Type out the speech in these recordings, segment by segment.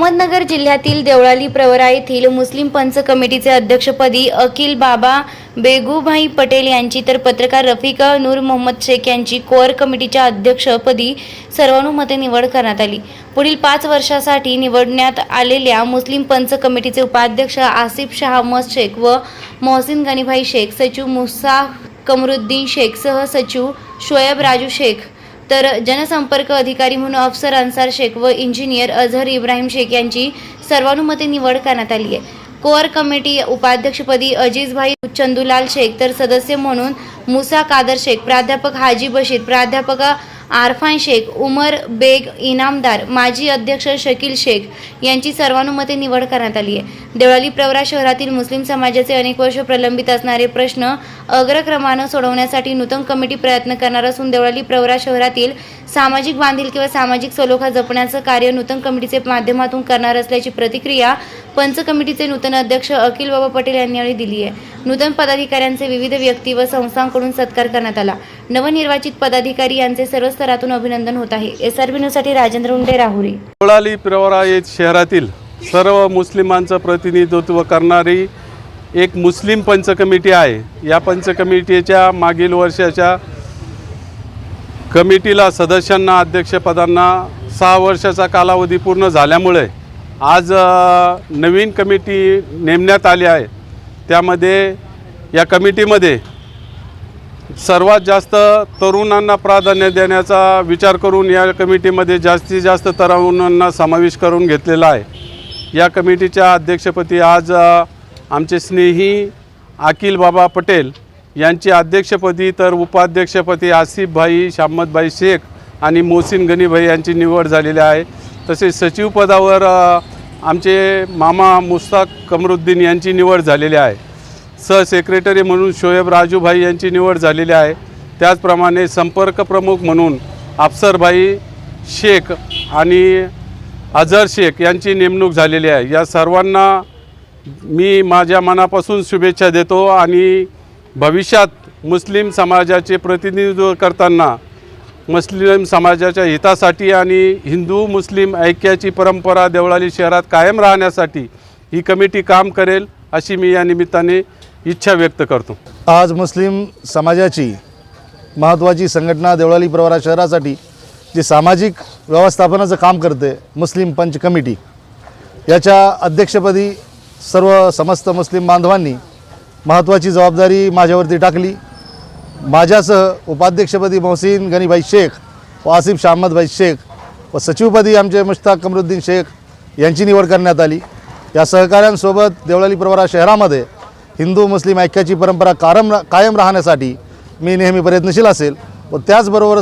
अहमदनगर जिल्ह्यातील देवळाली प्रवरा येथील मुस्लिम पंच कमिटीचे अध्यक्षपदी अखिल बाबा बेगूभाई पटेल यांची तर पत्रकार रफिक नूर मोहम्मद शेख यांची कोअर कमिटीच्या अध्यक्षपदी सर्वानुमते निवड करण्यात आली. पुढील पाच वर्षासाठी निवडण्यात आलेल्या मुस्लिम पंच कमिटीचे उपाध्यक्ष आसिफ शाह अहमद शेख व मोहसिन गनीभाई शेख सचिव मुसा कमरुद्दीन शेख सह सचिव शोएब राजू शेख तर जनसंपर्क अधिकारी म्हणून अफसर अन्सार शेख व इंजिनियर अझहर इब्राहिम शेख यांची सर्वानुमते निवड करण्यात आली आहे. कोअर कमिटी उपाध्यक्षपदी अजीजभाई चंदूलाल शेख तर सदस्य म्हणून मुसा कादर शेख प्राध्यापक हाजी बशीर प्राध्यापक आरफान शेख उमर बेग इनामदार माजी अध्यक्ष शकील शेख यांची सर्वानुमते निवड करण्यात आली आहे. देवळाली प्रवरा शहरातील मुस्लिम समाजाचे अनेक वर्ष प्रलंबित असणारे प्रश्न अग्रक्रमानं सोडवण्यासाठी नूतन कमिटी प्रयत्न करणार असून देवळाली प्रवरा शहरातील सामाजिक बांधिलकी व सामाजिक सलोखा जपण्याचं कार्य नूतन कमिटीचे माध्यमातून करणार असल्याची प्रतिक्रिया पंच कमिटीचे नूतन अध्यक्ष अखिल बाबा पटेल यांनी यावेळी दिली आहे. नूतन पदाधिकाऱ्यांचे विविध व्यक्ती व संस्थांकडून सत्कार करण्यात आला. नवनिर्वाचित पदाधिकारी यांचे सर्व स्तरातून अभिनंदन होत आहे. एस आर बी न्यूजसाठी राजेंद्र उंडे राहुरी. कोळाली प्रवरा येथ शहरातील सर्व मुस्लिमांचं प्रतिनिधित्व करणारी एक मुस्लिम पंच कमिटी आहे. या पंच कमिटीच्या मागील वर्षाच्या कमिटीला सदस्यांना अध्यक्षपदांना सहा वर्षाचा कालावधी पूर्ण झाल्यामुळे आज नवीन कमिटी नेमण्यात आली आहे. त्यामध्ये या कमिटीमध्ये सर्वात जास्त तरुणांना प्राधान्य देण्याचा विचार करून या कमिटीमध्ये जास्तीत जास्त तरुणांना समावेश करून घेतलेला आहे. या कमिटीच्या अध्यक्षपदी आज आमचे स्नेही अखिल बाबा पटेल यांची अध्यक्षपदी तर उपाध्यक्षपदी आसिफभाई शामतभाई शेख आणि मोहसिन गनीभाई यांची निवड झालेली आहे. तसेच सचिवपदावर आमचे मामा मुस्ताक कमरुद्दीन यांची निवड झालेली आहे. सहसेक्रेटरी म्हणून शोएब राजूभाई यांची निवड झालेली आहे. त्याचप्रमाणे संपर्क प्रमुख म्हणून अफसरभाई शेख आणि अझर शेख यांची नेमणूक झालेली आहे. या सर्वांना मी माझ्या मनापासून शुभेच्छा देतो आणि भविष्यात मुस्लिम समाजाचे प्रतिनिधित्व करताना मुस्लिम समाजाच्या हितासाठी आणि हिंदू मुस्लिम ऐक्याची परंपरा देवळाली शहरात कायम राहण्यासाठी ही कमिटी काम करेल अशी मी या निमित्ताने इच्छा व्यक्त करतो. आज मुस्लिम समाजाची महत्त्वाची संघटना देवळाली प्रवारा शहरासाठी जी सामाजिक व्यवस्थापनाचं काम करते मुस्लिम पंच कमिटी याच्या अध्यक्षपदी सर्व समस्त मुस्लिम बांधवांनी महत्त्वाची जबाबदारी माझ्यावरती टाकली. माझ्यासह उपाध्यक्षपदी मोहसिन गनीभाई शेख व आसिफ शाहमदभाई शेख व सचिवपदी आमचे मुश्ताक कमरुद्दीन शेख यांची निवड करण्यात आली. या सहकाऱ्यांसोबत देवळाली प्रवरा शहरामध्ये हिंदू मुस्लिम ऐक्याची परंपरा कारम कायम राहण्यासाठी मी नेहमी प्रयत्नशील असेल व त्याचबरोबर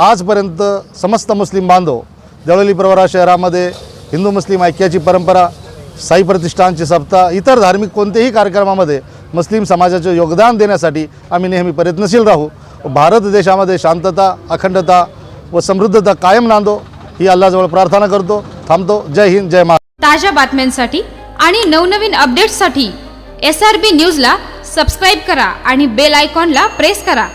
आजपर्यंत समस्त मुस्लिम बांधव देवळाली प्रवरा शहरामध्ये हिंदू मुस्लिम ऐक्याची परंपरा साई प्रतिष्ठानची सप्ताह इतर धार्मिक कोणत्याही कार्यक्रमामध्ये मुस्लिम समाजाचे योगदान देण्यासाठी आम्ही नेहमी प्रयत्नशील राहू. भारत देशामध्ये शांतता अखंडता व समृद्धता कायम नांदो ही अल्लाजवळ प्रार्थना करतो. थांबतो. जय हिंद जय महाराष्ट्र. ताज्या बातम्यांसाठी आणि नवनवीन अपडेट्ससाठी एस आर बी न्यूजला सबस्क्राईब करा आणि बेल आयकॉनला प्रेस करा.